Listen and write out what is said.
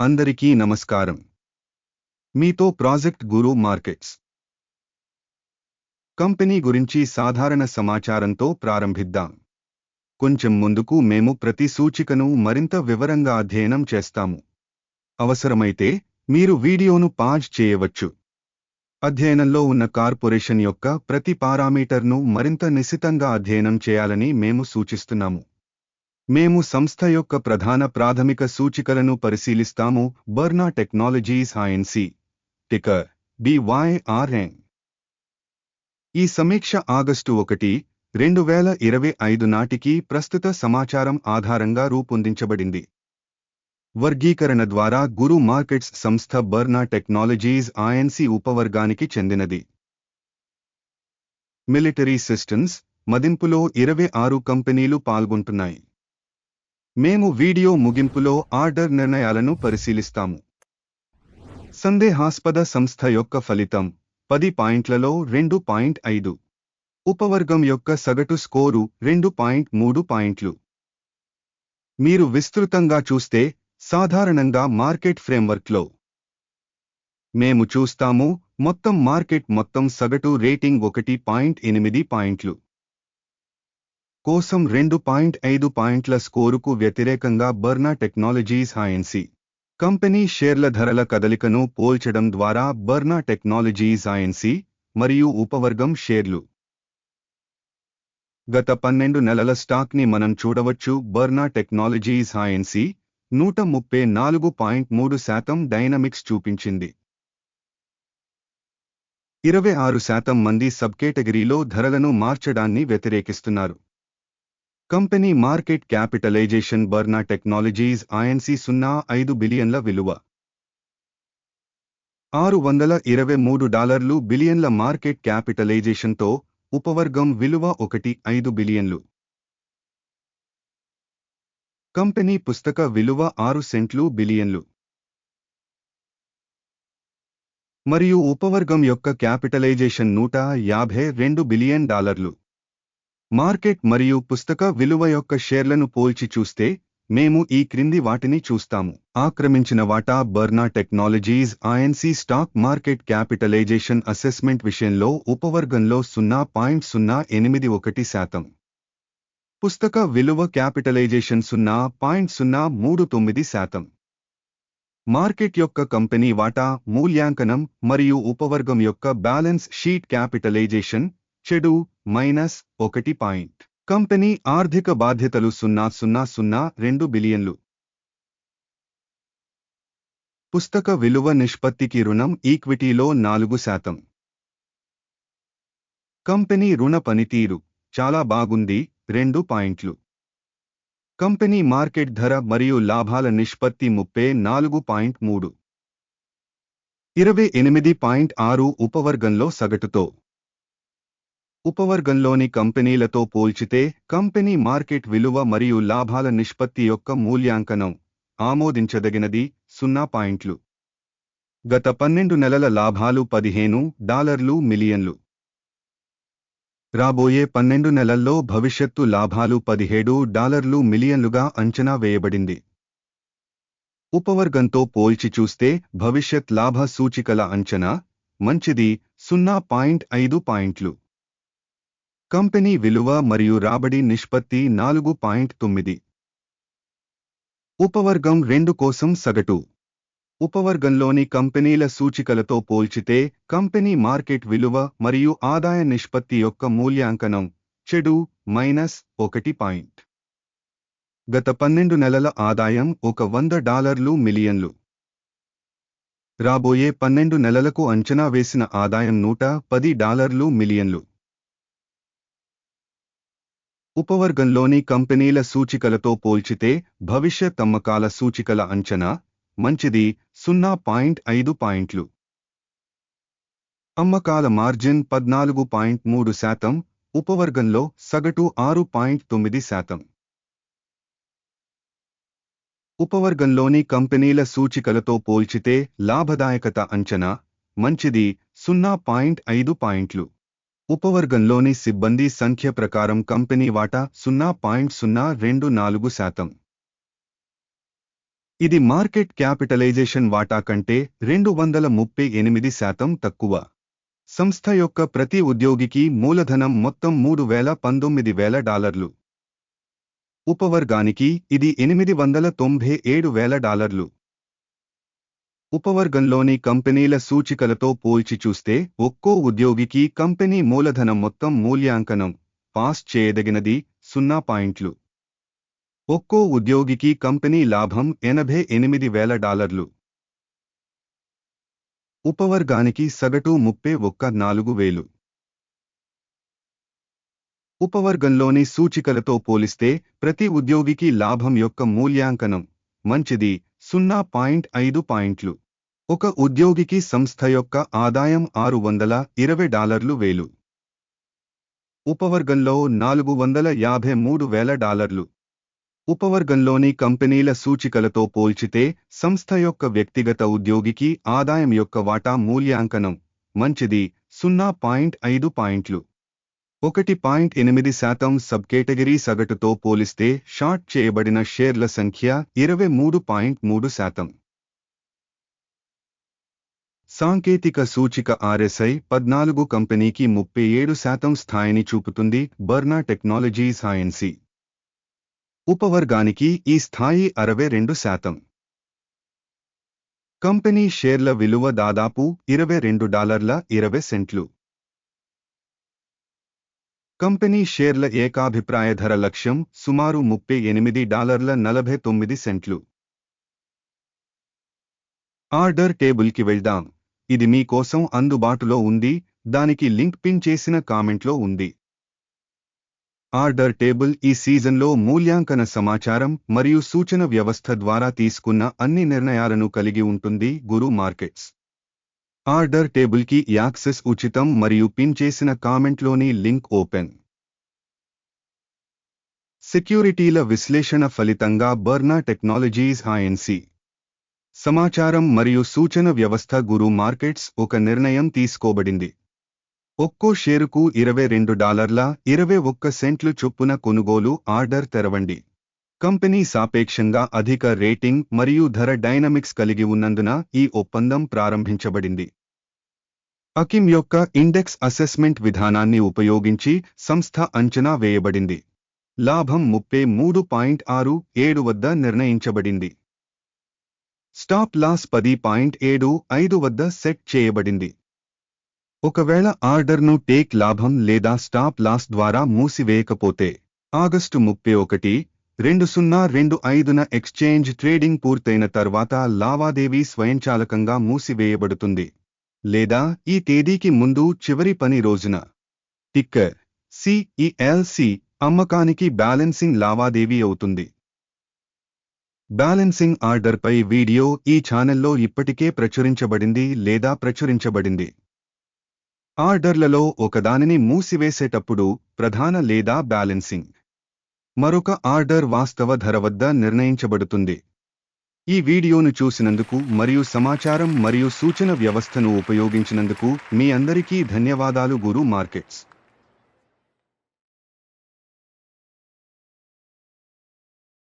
అందరికీ నమస్కారం. మీతో ప్రాజెక్ట్ గురు మార్కెట్స్ కంపెనీ గురించి సాధారణ సమాచారంతో ప్రారంభిద్దాం. కొంచెం ముందుకు మేము ప్రతి సూచికను మరింత వివరంగా అధ్యయనం చేస్తాము. అవసరమైతే మీరు వీడియోను పాజ్ చేయవచ్చు. అధ్యయనంలో ఉన్న కార్పొరేషన్ యొక్క ప్రతి పారామీటర్ను మరింత నిశితంగా అధ్యయనం చేయాలని మేము సూచిస్తున్నాము. మేము సంస్థ యొక్క ప్రధాన ప్రాథమిక సూచికలను పరిశీలిస్తాము. Byrna technologies INC ticker. BYRN ఈ సమీక్ష ఆగస్టు ఒకటి రెండు వేల ఇరవై ఐదు నాటికి ప్రస్తుత సమాచారం ఆధారంగా రూపొందించబడింది. వర్గీకరణ ద్వారా గురు మార్కెట్స్ సంస్థ బర్నా టెక్నాలజీస్ ఐఎన్సి ఉపవర్గానికి చెందినది. మిలిటరీ సిస్టమ్స్ మదింపులో ఇరవై ఆరు కంపెనీలు పాల్గొంటున్నాయి. మేము వీడియో ముగింపులో ఆర్డర్ నిర్ణయాలను పరిశీలిస్తాము. సందేహాస్పద సంస్థ యొక్క ఫలితం పది పాయింట్లలో రెండు పాయింట్ ఐదు. ఉపవర్గం యొక్క సగటు స్కోరు రెండు పాయింట్ మూడు పాయింట్లు. మీరు విస్తృతంగా చూస్తే సాధారణంగా మార్కెట్ ఫ్రేమ్వర్క్లో మేము చూస్తాము మొత్తం మార్కెట్ మొత్తం సగటు రేటింగ్ ఒకటి పాయింట్ ఎనిమిది పాయింట్లు. కోసం రెండు పాయింట్ ఐదు పాయింట్ల స్కోరుకు వ్యతిరేకంగా బర్నా టెక్నాలజీస్ ఐఎన్సి కంపెనీ షేర్ల ధరల కదలికను పోల్చడం ద్వారా బర్నా టెక్నాలజీస్ ఐఎన్సి మరియు ఉపవర్గం షేర్లు. గత పన్నెండు నెలల స్టాక్ని మనం చూడవచ్చు. బర్నా టెక్నాలజీస్ ఐఎన్సి నూట ముప్పై నాలుగు పాయింట్ మూడు శాతం డైనమిక్స్ చూపించింది. ఇరవై ఆరు శాతం మంది సబ్ కేటగిరీలో ధరలను మార్చడాన్ని వ్యతిరేకిస్తున్నారు. Company market capitalization Barna technologies INC సున్నా ఐదు బిలియన్ల విలువ. ఆరు వందల ఇరవై మూడు డాలర్లు బిలియన్ల మార్కెట్ క్యాపిటలైజేషన్తో ఉపవర్గం విలువ ఒకటి ఐదు బిలియన్లు. కంపెనీ పుస్తక విలువ ఆరు సెంట్లు బిలియన్లు. మరియు ఉపవర్గం యొక్క క్యాపిటలైజేషన్ నూట యాభై రెండు బిలియన్ డాలర్లు. మార్కెట్ మరియు పుస్తక విలువ యొక్క షేర్లను పోల్చి చూస్తే మేము ఈ క్రింది వాటిని చూస్తాము. ఆక్రమించిన వాటా Barna technologies INC stock market capitalization assessment విషయంలో ఉపవర్గంలో సున్నా పాయింట్ సున్నా ఎనిమిది ఒకటి శాతం. పుస్తక విలువ క్యాపిటలైజేషన్ సున్నా పాయింట్ సున్నా మూడు తొమ్మిది శాతం. మార్కెట్ యొక్క కంపెనీ వాటా మూల్యాంకనం మరియు ఉపవర్గం యొక్క బ్యాలెన్స్ షీట్ క్యాపిటలైజేషన్ చెడు మైనస్ ఒకటి పాయింట్. కంపెనీ ఆర్థిక బాధ్యతలు సున్నా సున్నా సున్నా రెండు బిలియన్లు. పుస్తక విలువ నిష్పత్తికి రుణం ఈక్విటీలో నాలుగు శాతం. కంపెనీ రుణ పనితీరు చాలా బాగుంది రెండు పాయింట్లు. కంపెనీ మార్కెట్ ధర మరియు లాభాల నిష్పత్తి ముప్పై నాలుగు పాయింట్ మూడు. ఇరవై ఎనిమిది పాయింట్ ఆరు ఉపవర్గంలో సగటుతో. ఉపవర్గంలోని కంపెనీలతో పోల్చితే కంపెనీ మార్కెట్ విలువ మరియు లాభాల నిష్పత్తి యొక్క మూల్యాంకనం ఆమోదించదగినది సున్నా పాయింట్లు. గత పన్నెండు నెలల లాభాలు పదిహేను డాలర్లు మిలియన్లు. రాబోయే పన్నెండు నెలల్లో భవిష్యత్తు లాభాలు పదిహేడు డాలర్లు మిలియన్లుగా అంచనా వేయబడింది. ఉపవర్గంతో పోల్చి చూస్తే భవిష్యత్ లాభ సూచికల అంచనా మంచిది సున్నా పాయింట్ ఐదు పాయింట్లు. కంపెనీ విలువ మరియు రాబడి నిష్పత్తి నాలుగు పాయింట్ తొమ్మిది. ఉపవర్గం రెండు కోసం సగటు. ఉపవర్గంలోని కంపెనీల సూచికలతో పోల్చితే కంపెనీ మార్కెట్ విలువ మరియు ఆదాయ నిష్పత్తి యొక్క మూల్యాంకనం చెడు మైనస్ ఒకటి పాయింట్. గత పన్నెండు నెలల ఆదాయం ఒక వంద డాలర్లు మిలియన్లు. రాబోయే పన్నెండు నెలలకు అంచనా వేసిన ఆదాయం నూట పది డాలర్లు మిలియన్లు. ఉపవర్గంలోని కంపెనీల సూచికలతో పోల్చితే భవిష్యత్ అమ్మకాల సూచికల అంచనా మంచిది సున్నా పాయింట్ ఐదు పాయింట్లు. అమ్మకాల మార్జిన్ పద్నాలుగు పాయింట్ మూడు శాతం ఉపవర్గంలో సగటు ఆరు పాయింట్ తొమ్మిది శాతం. ఉపవర్గంలోని కంపెనీల సూచికలతో పోల్చితే లాభదాయకత అంచనా మంచిది సున్నా పాయింట్ ఐదు పాయింట్లు. ఉపవర్గంలోని సిబ్బంది సంఖ్య ప్రకారం కంపెనీ వాటా సున్నా పాయింట్ సున్నా రెండు నాలుగు శాతం. ఇది మార్కెట్ క్యాపిటలైజేషన్ వాటా కంటే రెండు వందల ముప్పై ఎనిమిది శాతం తక్కువ. సంస్థ యొక్క ప్రతి ఉద్యోగికి మూలధనం మొత్తం మూడు వేల పంతొమ్మిది వేల డాలర్లు. ఉపవర్గానికి ఇది ఎనిమిది వందల తొంభై ఏడు వేల డాలర్లు. ఉపవర్గంలోని కంపెనీల సూచికలతో పోల్చి చూస్తే ఒక్కో ఉద్యోగికి కంపెనీ మూలధనం మొత్తం మూల్యాంకనం పాస్ చేయదగినది సున్నా పాయింట్లు. ఒక్కో ఉద్యోగికి కంపెనీ లాభం ఎనభై ఎనిమిది వేల డాలర్లు. ఉపవర్గానికి సగటు ముప్పై ఒక్క నాలుగు వేలు. ఉపవర్గంలోని సూచికలతో పోలిస్తే ప్రతి ఉద్యోగికి లాభం యొక్క మూల్యాంకనం మంచిది సున్నా పాయింట్ ఐదు పాయింట్లు. ఒక ఉద్యోగికి సంస్థ యొక్క ఆదాయం ఆరు వందల ఇరవై డాలర్లు వేలు. ఉపవర్గంలో నాలుగు వందల యాభై మూడు వేల డాలర్లు. ఉపవర్గంలోని కంపెనీల సూచికలతో పోల్చితే సంస్థ యొక్క వ్యక్తిగత ఉద్యోగికి ఆదాయం యొక్క వాటా మూల్యాంకనం మంచిది సున్నా పాయింట్ ఐదు పాయింట్లు. ఒకటి పాయింట్ ఎనిమిది శాతం సబ్ కేటగిరీ సగటుతో పోలిస్తే షార్ట్ చేయబడిన షేర్ల సంఖ్య ఇరవై మూడు పాయింట్ మూడు శాతం. సాంకేతిక సూచిక ఆర్ఎస్ఐ పద్నాలుగు కంపెనీకి ముప్పై ఏడు శాతం స్థాయిని చూపుతుంది బర్నా టెక్నాలజీస్ ఐఎన్సి ఉపవర్గానికి ఈ స్థాయి అరవై రెండు శాతం. కంపెనీ షేర్ల విలువ దాదాపు ఇరవై రెండు డాలర్ల ఇరవై సెంట్లు. కంపెనీ షేర్ల ఏకాభిప్రాయ ధర లక్ష్యం సుమారు ముప్పై ఎనిమిది డాలర్ల నలభై తొమ్మిది సెంట్లు. ఆర్డర్ టేబుల్కి వెళ్దాం. ఇది మీకోసం అందుబాటులో ఉంది దానికి లింక్ పిన్ చేసిన కామెంట్లో ఉంది. ఆర్డర్ టేబుల్ ఈ సీజన్లో మూల్యాంకన సమాచారం మరియు సూచన వ్యవస్థ ద్వారా తీసుకున్న అన్ని నిర్ణయాలను కలిగి ఉంటుంది గురు మార్కెట్స్. ఆర్డర్ టేబుల్కి యాక్సెస్ ఉచితం మరియు పిన్ చేసిన కామెంట్లోని లింక్ ఓపెన్. సెక్యూరిటీల విశ్లేషణ ఫలితంగా బర్నా టెక్నాలజీస్ ఐఎన్సి సమాచారం మరియు సూచన వ్యవస్థ గురు మార్కెట్స్ ఒక నిర్ణయం తీసుకోబడింది. ఒక్కో షేరుకు ఇరవై రెండు డాలర్ల ఇరవై ఒక్క సెంట్లు చొప్పున కొనుగోలు ఆర్డర్ తెరవండి. కంపెనీ సాపేక్షంగా అధిక రేటింగ్ మరియు ధర డైనమిక్స్ కలిగి ఉన్నందున ఈ ఒప్పందం ప్రారంభించబడింది. అకిమ్ యొక్క ఇండెక్స్ అసెస్మెంట్ విధానాన్ని ఉపయోగించి సంస్థ అంచనా వేయబడింది. లాభం ముప్పై మూడు పాయింట్ ఆరు ఏడు వద్ద నిర్ణయించబడింది. స్టాప్ లాస్ పది పాయింట్ ఏడు ఐదు వద్ద సెట్ చేయబడింది. ఒకవేళ ఆర్డర్ను టేక్ లాభం లేదా స్టాప్ లాస్ ద్వారా మూసివేయకపోతే ఆగస్టు ముప్పై ఒకటి రెండు సున్నా రెండు ఐదున ఎక్స్చేంజ్ ట్రేడింగ్ పూర్తయిన తర్వాత లావాదేవీ స్వయంచాలకంగా మూసివేయబడుతుంది. లేదా ఈ తేదీకి ముందు చివరి పని రోజున. టిక్కర్ సిఈఎల్సి అమ్మకానికి బ్యాలెన్సింగ్ లావాదేవీ అవుతుంది. బ్యాలెన్సింగ్ ఆర్డర్పై వీడియో ఈ ఛానల్లో ఇప్పటికే ప్రచురించబడింది లేదా ప్రచురించబడింది. ఆర్డర్లలో ఒకదానిని మూసివేసేటప్పుడు ప్రధాన లేదా బ్యాలెన్సింగ్. మరొక ఆర్డర్ వాస్తవ ధర వద్ద నిర్ణయించబడుతుంది. ఈ వీడియోను చూసినందుకు మరియు సమాచారం మరియు సూచన వ్యవస్థను ఉపయోగించినందుకు మీ అందరికీ ధన్యవాదాలు గురు మార్కెట్స్.